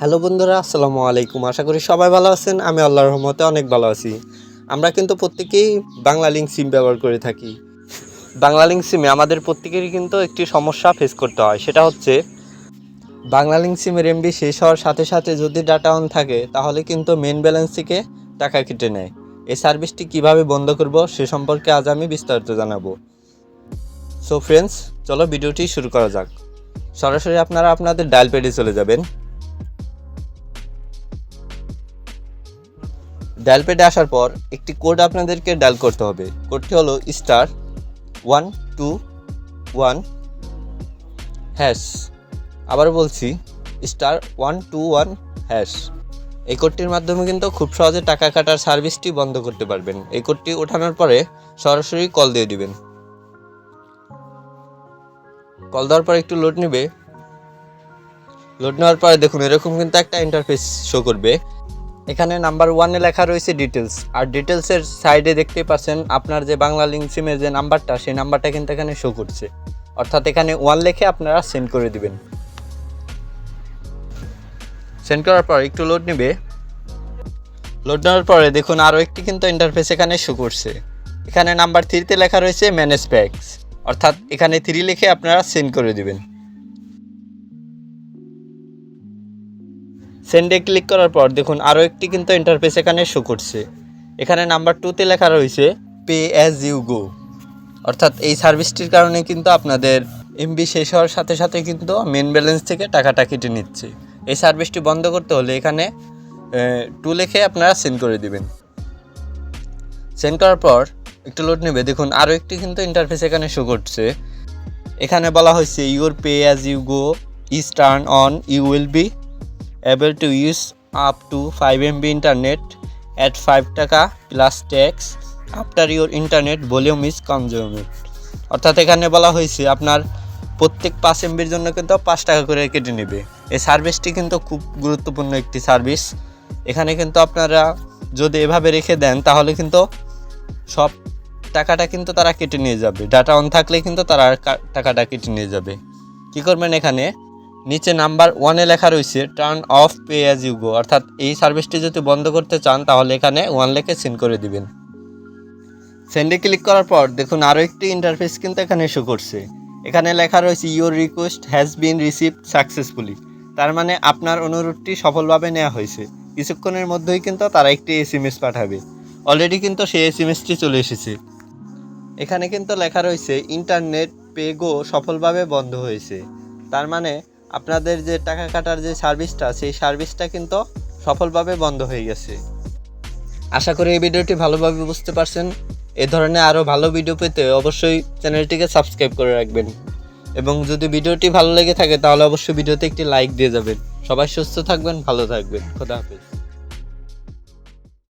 Hello বন্ধুরা, আসসালামু আলাইকুম। আশা করি সবাই ভালো আছেন। আমি আল্লাহর রহমতে অনেক ভালো আছি। আমরা কিন্তু প্রত্যেকেই বাংলা লিঙ্ক সিম ব্যবহার করে থাকি। বাংলা লিঙ্ক সিমে আমাদের প্রত্যেকেরই কিন্তু একটি সমস্যা ফেস করতে হয়। সেটা হচ্ছে, বাংলা লিঙ্ক সিমের এমবি শেষ হওয়ার সাথে সাথে যদি ডাটা অন থাকে, তাহলে কিন্তু মেন ব্যালেন্স থেকে টাকা কেটে নেয়। এই সার্ভিসটি কীভাবে বন্ধ করব, সে সম্পর্কে আজ আমি বিস্তারিত জানাব। সো ফ্রেন্ডস চলো ভিডিওটি শুরু করা যাক। সরাসরি আপনারা আপনাদের ডায়াল পেডে চলে যাবেন। ডায়াল পেডে আসার পর একটি কোড আপনাদেরকে ডায়াল করতে হবে। কোডটি হলো star one two one hash. আবার বলছি, star one two one hash. এই কোডটির মাধ্যমে কিন্তু খুব সহজে টাকা কাটার সার্ভিসটি বন্ধ করতে পারবেন। এই কোডটি ওঠানোর পরে সরাসরি কল দিয়ে দিবেন। কল দেওয়ার পর একটু লোড নেবে। লোড নেওয়ার পরে দেখুন, এরকম কিন্তু একটা ইন্টারফেস শো করবে। এখানে নাম্বার ওয়ানে লেখা রয়েছে ডিটেলস আর ডিটেলসের সাইডে দেখতে পাচ্ছেন, আপনার যে বাংলা লিঙ্ক সিমের যে নাম্বারটা, সেই নাম্বারটা কিন্তু এখানে শো করছে। অর্থাৎ এখানে ওয়ান লেখে আপনারা সেন্ড করে দিবেন। সেন্ড করার পর একটু লোড নেবে। লোড নেওয়ার পরে দেখুন আরও একটি কিন্তু ইন্টারফেস এখানে শো করছে। এখানে নাম্বার থ্রিতে লেখা রয়েছে ম্যানেজ প্যাক্স অর্থাৎ এখানে থ্রি লিখে আপনারা সেন্ড করে দিবেন। সেন্ডে ক্লিক করার পর দেখুন আরও একটি কিন্তু ইন্টারফেস এখানে শো করছে। এখানে নাম্বার টুতে লেখা রয়েছে পে অ্যাজ ইউ গো অর্থাৎ এই সার্ভিসটির কারণে কিন্তু আপনাদের এমবি শেষ হওয়ার সাথে সাথে কিন্তু মেন ব্যালেন্স থেকে টাকাটা কেটে নিচ্ছে। এই সার্ভিসটি বন্ধ করতে হলে এখানে টু লেখে আপনারা সেন্ড করে দিবেন। সেন্ড করার পর একটু লোড নেবে। দেখুন আরও একটি কিন্তু ইন্টারফেস এখানে শো করছে। এখানে বলা হয়েছে your pay as you go is turn on you will be able to use up to 5 MB internet at 5 টাকা plus tax after your internet volume is consumed অর্থাৎ এখানে বলা হয়েছে আপনার প্রত্যেক পাঁচ এমবির জন্য কিন্তু পাঁচ টাকা করে কেটে নেবে। এই সার্ভিসটি কিন্তু খুব গুরুত্বপূর্ণ একটি সার্ভিস এখানে কিন্তু আপনারা যদি এভাবে রেখে দেন, তাহলে কিন্তু সব টাকাটা কিন্তু তারা কেটে নিয়ে যাবে। ডাটা অন থাকলে কিন্তু তারা টাকাটা কেটে নিয়ে যাবে। কী করবেন এখানে? নিচে নাম্বার ওয়ানে লেখা রয়েছে turn off pay as you go অর্থাৎ এই সার্ভিসটি যদি বন্ধ করতে চান, তাহলে এখানে ওয়ান লেখে সেন্ড করে দিবেন। সেন্ডে ক্লিক করার পর দেখুন আরও একটি ইন্টারফেস কিন্তু এখানে শো করছে। এখানে লেখা রয়েছে your request has been received successfully তার মানে আপনার অনুরোধটি সফলভাবে নেওয়া হয়েছে। কিছুক্ষণের মধ্যেই কিন্তু তারা একটি এস এম এস পাঠাবে। অলরেডি কিন্তু সেই এস এম এসটি চলে এসেছে। এখানে কিন্তু লেখা রয়েছে ইন্টারনেট পে গো সফলভাবে বন্ধ হয়েছে। তার মানে আপনাদের যে টাকা কাটার যে সার্ভিসটা, সেই সার্ভিসটা কিন্তু সফলভাবে বন্ধ হয়ে গেছে। আশা করি এই ভিডিওটি ভালোভাবে বুঝতে পারছেন। এ ধরনের আরও ভালো ভিডিও পেতে অবশ্যই চ্যানেলটিকে সাবস্ক্রাইব করে রাখবেন। এবং যদি ভিডিওটি ভালো লেগে থাকে, তাহলে অবশ্যই ভিডিওতে একটি লাইক দিয়ে যাবেন। সবাই সুস্থ থাকবেন, ভালো থাকবেন। খোদা হাফেজ।